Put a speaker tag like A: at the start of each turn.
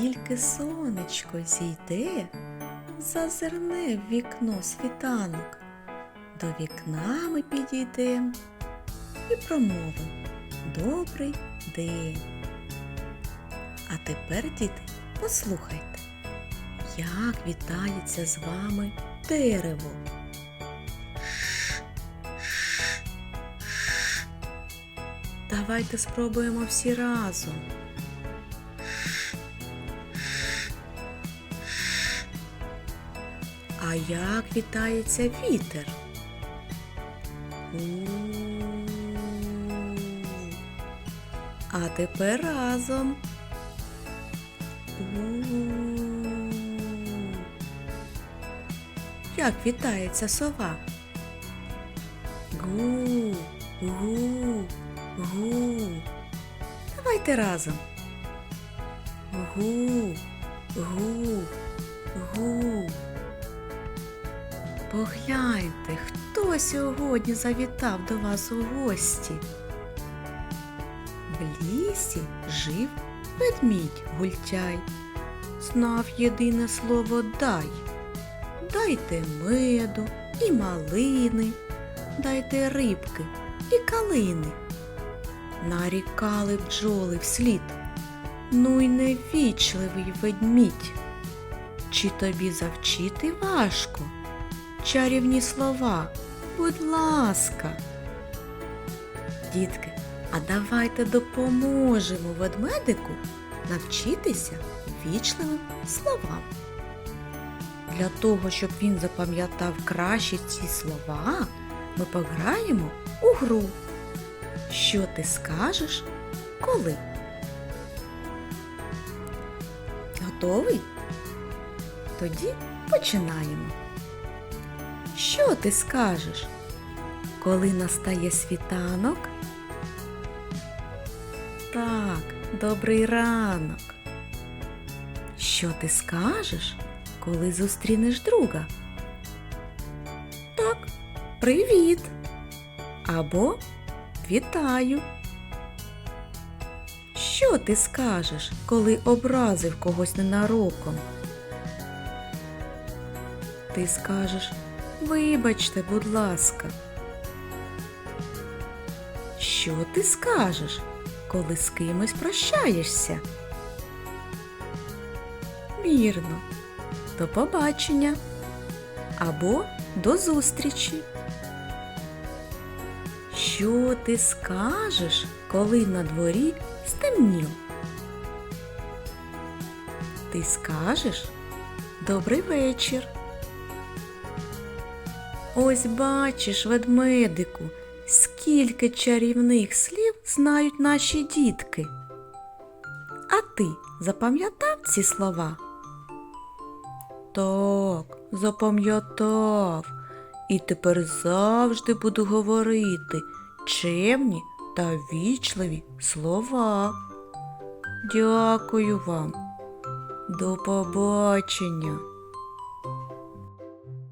A: тільки сонечко зійде, зазирне в вікно світанок. До вікна ми підійдем і промовим Добрий день. А тепер, діти, послухайте, як вітається з вами дерево. Давайте спробуємо всі разом. А як вітається вітер? У. А тепер разом. У. Як вітається сова? Гу, гу, гу. Давайте разом. Гу, гу, гу. Погляньте, хто сьогодні завітав до вас у гості. В лісі жив ведмідь гультяй, знав єдине слово дай. Дайте меду і малини, дайте рибки і калини. Нарікали бджоли вслід. Ну й невічливий ведмідь. Чи тобі завчити важко? Чарівні слова, будь ласка. Дітки, а давайте допоможемо ведмедику навчитися вічливим словам. Для того, щоб він запам'ятав краще ці слова, ми пограємо у гру. Що ти скажеш, коли? Готовий? Тоді починаємо. Що ти скажеш, коли настає світанок? Так, добрий ранок. Що ти скажеш, коли зустрінеш друга? Так, привіт. Або вітаю. Що ти скажеш, коли образив когось ненароком? Ти скажеш Вибачте, будь ласка. Що ти скажеш, коли з кимось прощаєшся? Вірно, до побачення або до зустрічі. Що ти скажеш, коли на дворі стемніло? Ти скажеш Добрий вечір. Ось бачиш, ведмедику, скільки чарівних слів знають наші дітки. А ти запам'ятав ці слова? Так, запам'ятав. І тепер завжди буду говорити чемні та вічливі слова. Дякую вам. До побачення.